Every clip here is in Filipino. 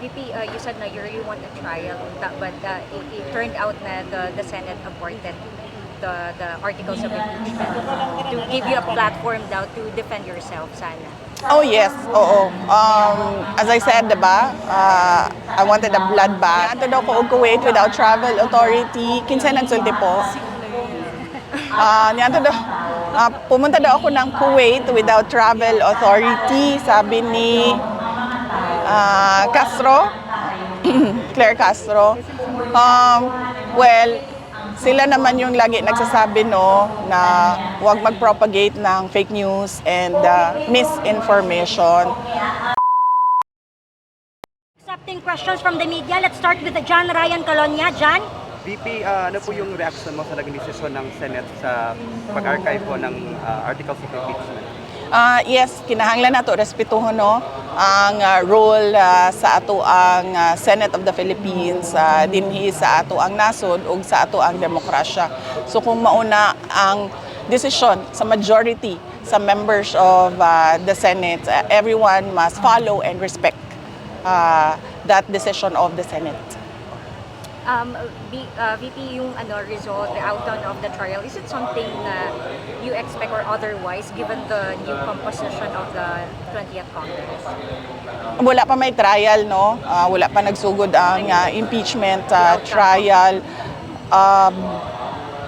VP, uh, you said na you really want a trial, but uh, it, it turned out na the, the Senate aborted the, the articles of impeachment to give you a platform daw to defend yourself sana. Oh yes, oo. Um, as I said, diba, uh, I wanted a blood bath. Ato daw ko og Kuwait without travel authority. Kinsa nagsulti po? Ah, niya daw ah, pumunta daw ako ng Kuwait without travel authority, sabi ni ah, Castro, Claire Castro. Um, well, sila naman yung lagi nagsasabi no na huwag mag-propagate ng fake news and ah, misinformation. Accepting questions from the media. Let's start with John Ryan Colonia. John? VP, ah, ano po yung reaction mo sa naging desisyon ng Senate sa pag-archive po ng ah, articles of impeachment? Ah, yes, kinahanglan nato respetuhon no ang ah, role ah, sa ato ang ah, Senate of the Philippines ah, dinhi sa ato ang nasod ug sa ato ang demokrasya. So kung mauna ang decision sa majority sa members of ah, the Senate, ah, everyone must follow and respect ah, that decision of the Senate. Um, B, uh, VP, yung ano, result, the outcome of the trial, is it something na you expect or otherwise given the new composition of the 20th Congress? wala pa may trial no? Ah, wala pa nagsugod ang ah, impeachment ah, trial. Um,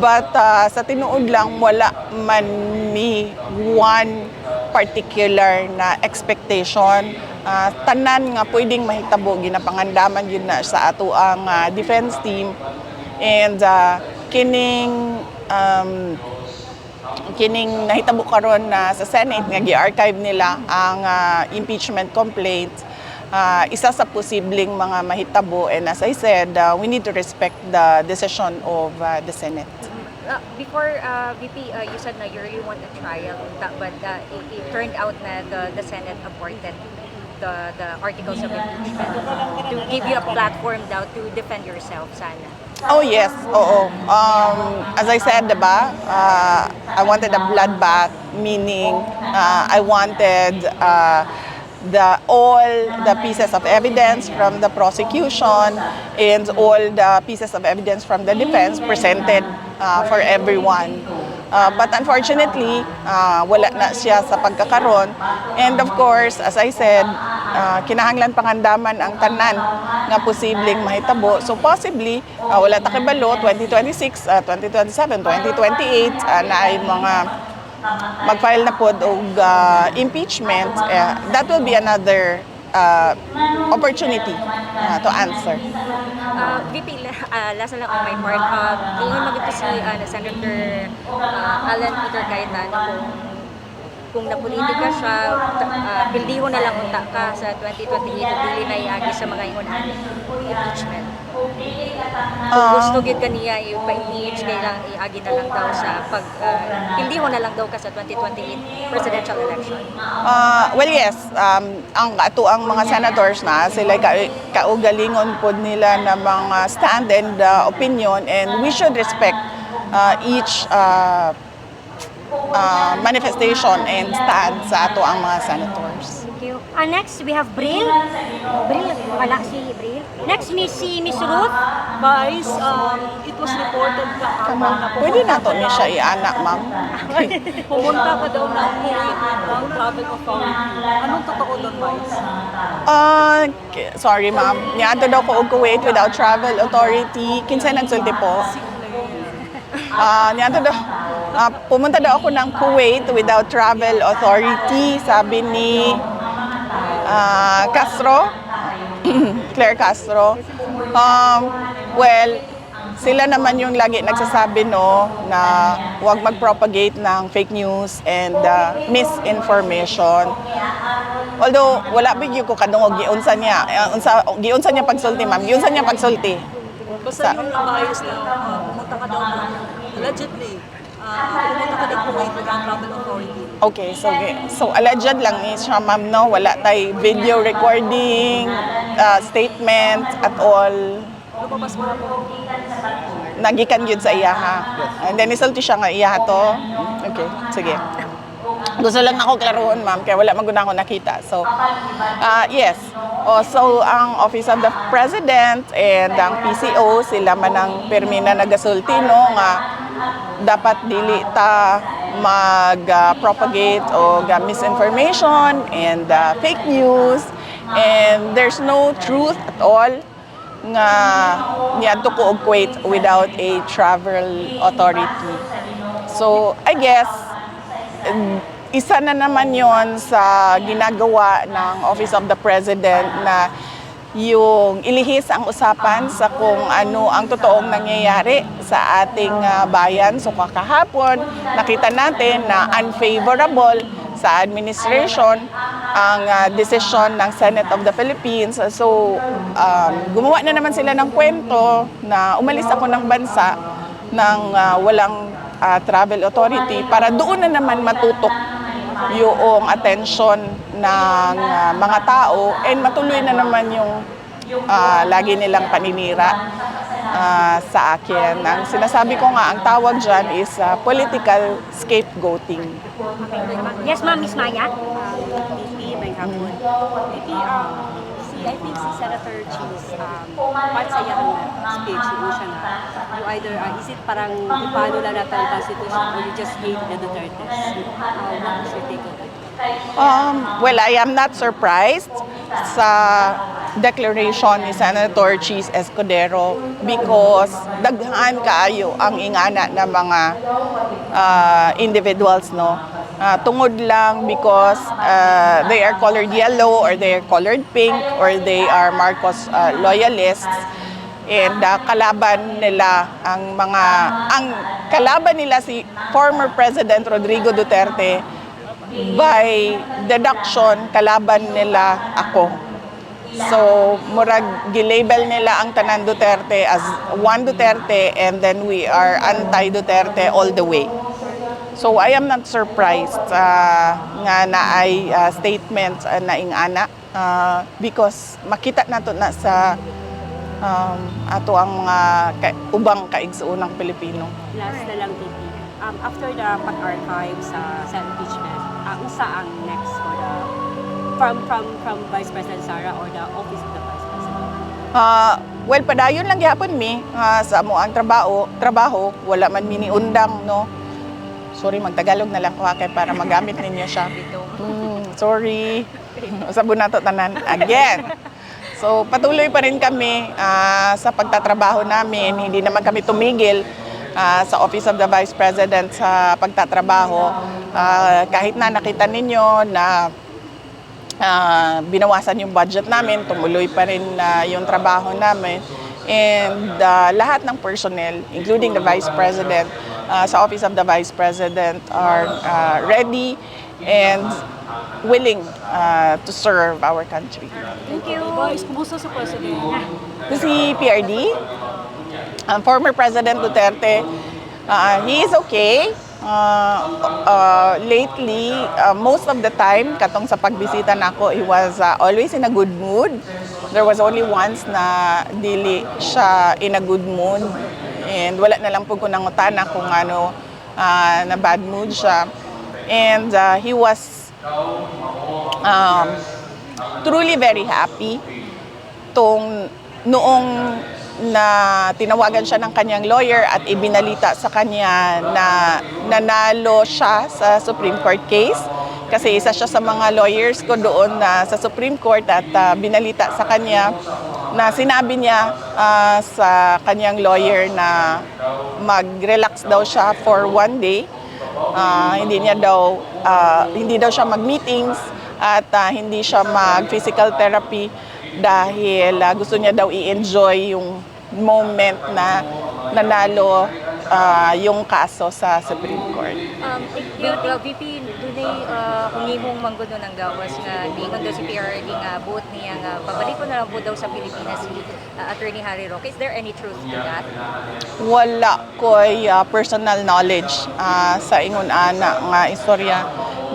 but ah, sa tinuod lang wala man ni one particular na expectation Ah, tanan nga pwedeng mahitabo ginapangandaman yun na sa ato ang ah, defense team and ah, kining um, kining nahitabo karon na sa Senate nga gi-archive nila ang ah, impeachment complaint ah, isa sa posibleng mga mahitabo and as I said ah, we need to respect the decision of ah, the Senate. Uh, before uh, VP, uh, you said na you really want a trial, but uh, it, it turned out na the, the Senate aborted the, the articles of impeachment to give you a platform daw to defend yourself sana. Oh yes, oo. Um, as I said, 'di ba? Uh, I wanted a bloodbath meaning uh, I wanted uh, the all the pieces of evidence from the prosecution and all the pieces of evidence from the defense presented uh, for everyone. Uh, but unfortunately, uh, wala na siya sa pagkakaroon. And of course, as I said, uh, kinahanglan pangandaman ang tanan nga posibleng mahitabo. So possibly, uh, wala ta kibalo 2026, uh, 2027, 2028 uh, na ay mga mag-file na pod og uh, impeachment. Uh, that will be another uh, opportunity uh, to answer. Uh, VP, uh, last na lang on my part, uh, ngayon magito si uh, na Senator uh, Alan Peter Cayetano kung kung napolitika siya, uh, pildiho na lang unta ka sa 2028 dili na iagi sa mga ingunahan impeachment. Kung Ah. gusto gid kaniya ipa-impeach kay lang iagi na lang daw sa pag uh, pildiho na lang daw ka sa 2028 presidential election. Uh, well, yes. Um, ang ato ang mga senators na sila ka, kaugalingon pod nila na mga stand and uh, opinion and we should respect uh, each uh, uh, manifestation and stand sa ato ang mga senators. Thank you. Uh, next, we have Bril. Bril, wala si Bril. Next, Miss, si Miss Ruth. Vice, um, it was reported kahapon na Pwede na to niya siya i-anak, ma'am. pumunta ka daw ng Kuwait ng travel authority. Anong totoo doon, Vice? Uh, k- sorry, ma'am. Niyato daw ko Kuwait without travel authority. Kinsa nagsulti po? Ah, niyato daw. Ah, pumunta daw ako ng Kuwait without travel authority, sabi ni ah, Castro, Claire Castro. Um, well, sila naman yung lagi nagsasabi no na huwag mag-propagate ng fake news and ah, misinformation. Although wala bigyo ko kadungog giunsa niya, unsa giunsa niya pagsulti ma'am, giunsa niya pagsulti. Basta yung bias na uh, pumunta ka daw allegedly, uh, pumunta ng travel authority. Okay, so alleged lang ni siya ma'am no, wala tay video recording, uh, statement at all. Lumabas mo ako. Nagikan yun sa iya ha. And then isulti siya nga iya to. Okay, sige. Gusto lang ako klaruhon, ma'am, kaya wala maguna ako nakita. So, ah, yes. Oh, so, ang Office of the President and ang PCO, sila man ang permina nagasulti, no, nga dapat dili ta mag-propagate o ga misinformation and ah, fake news and there's no truth at all nga niadto ko og without a travel authority. So, I guess isa na naman yon sa ginagawa ng Office of the President na yung ilihis ang usapan sa kung ano ang totoong nangyayari sa ating ah, bayan. So kakahapon, nakita natin na unfavorable sa administration ang ah, desisyon ng Senate of the Philippines. So um, gumawa na naman sila ng kwento na umalis ako ng bansa ng ah, walang ah, travel authority para doon na naman matutok yung attention ng ah, mga tao and matuloy na naman yung ah, lagi nilang paninira ah, sa akin. Ang sinasabi ko nga, ang tawag dyan is ah, political scapegoating. Yes, ma'am, Miss Maya. VP, may hapon. VP, um, si, I think si Senator Cheese, um, part sa iyang speech, yung siya na, you either, uh, is it parang ipano lang natin ang Constitution or you just hate the Dutertes? Uh, what is your take on that? Um, well, I am not surprised sa declaration ni Senator Cheese Escudero because daghan kaayo ang ingana ng mga ah, individuals no Ah, tungod lang because ah, they are colored yellow or they are colored pink or they are Marcos ah, loyalists and ah, kalaban nila ang mga ang kalaban nila si former President Rodrigo Duterte by deduction, kalaban nila ako. So, murag gilabel nila ang tanan Duterte as one Duterte and then we are anti-Duterte all the way. So, I am not surprised uh, nga na ay uh, statements uh, na ingana uh, because makita nato na sa um, ato ang mga ka- ubang kaigsuunang Pilipino. Last na lang, VP. Um, after the pag-archive sa, sa impeachment, uh, unsa ang next for the, from, from, from Vice President Sara or the Office of the Vice President? Ah, well, padayon lang gyapon mi ah, sa amo ang trabaho, trabaho, wala man mini undang, no. Sorry, magtagalog na lang ko kay para magamit ninyo siya. Mm, sorry. Sabon nato tanan again. So, patuloy pa rin kami ah, sa pagtatrabaho namin. Hindi naman kami tumigil ah, sa Office of the Vice President sa pagtatrabaho. Ah, kahit na nakita ninyo na ah, binawasan yung budget namin, tumuloy pa rin ah, yung trabaho namin. And ah, lahat ng personnel, including the Vice President, ah, sa Office of the Vice President are ah, ready and willing ah, to serve our country. Thank you. Vice, kumusta sa President? Si PRD, ang former President Duterte, uh, he is okay. Uh, uh, lately, uh, most of the time, katong sa pagbisita nako, he was uh, always in a good mood. There was only once na dili siya in a good mood. And wala na lang po ko nangutana kung ano, uh, na bad mood siya. And uh, he was um, truly very happy tong noong na tinawagan siya ng kanyang lawyer at ibinalita sa kanya na nanalo siya sa Supreme Court case. Kasi isa siya sa mga lawyers ko doon na sa Supreme Court at ah, binalita sa kanya na sinabi niya ah, sa kanyang lawyer na mag-relax daw siya for one day. Ah, hindi niya daw ah, hindi daw siya mag-meetings at ah, hindi siya mag-physical therapy dahil ah, gusto niya daw i-enjoy yung moment na nanalo ah, yung kaso sa Supreme Court. Um, yung uh, VP, dunay uh, humimong mangguno ng gawas nga niingon daw si PRD nga buot niya nga pabalik ko na lang po daw sa Pilipinas si uh, Attorney Harry Roque. Is there any truth to that? Wala ko'y ah, personal knowledge ah, sa ingon ana nga istorya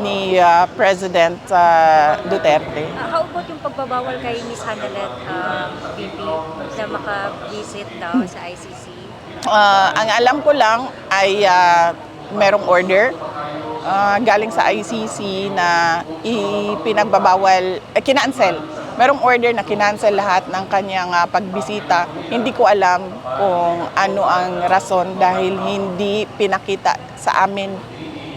ni ah, President ah, Duterte. Uh, how about yung pagbabawal kay Miss Hanalet um, VP na maka-visit daw sa ICC? Ah, ang alam ko lang ay ah, merong order ah, galing sa ICC na ipinagbabawal, eh, kinancel. Merong order na kinancel lahat ng kanyang ah, pagbisita. Hindi ko alam kung ano ang rason dahil hindi pinakita sa amin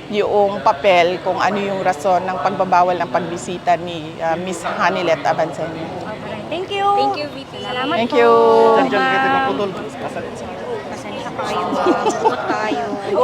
yung papel kung ano yung rason ng pagbabawal ng pagbisita ni ah, Miss Hanilet Abansenya. Thank you. Thank you, VP. Salamat Thank po. you. Diyan, diyan, kita maputol. Pasensya kayo, ma'am. tayo.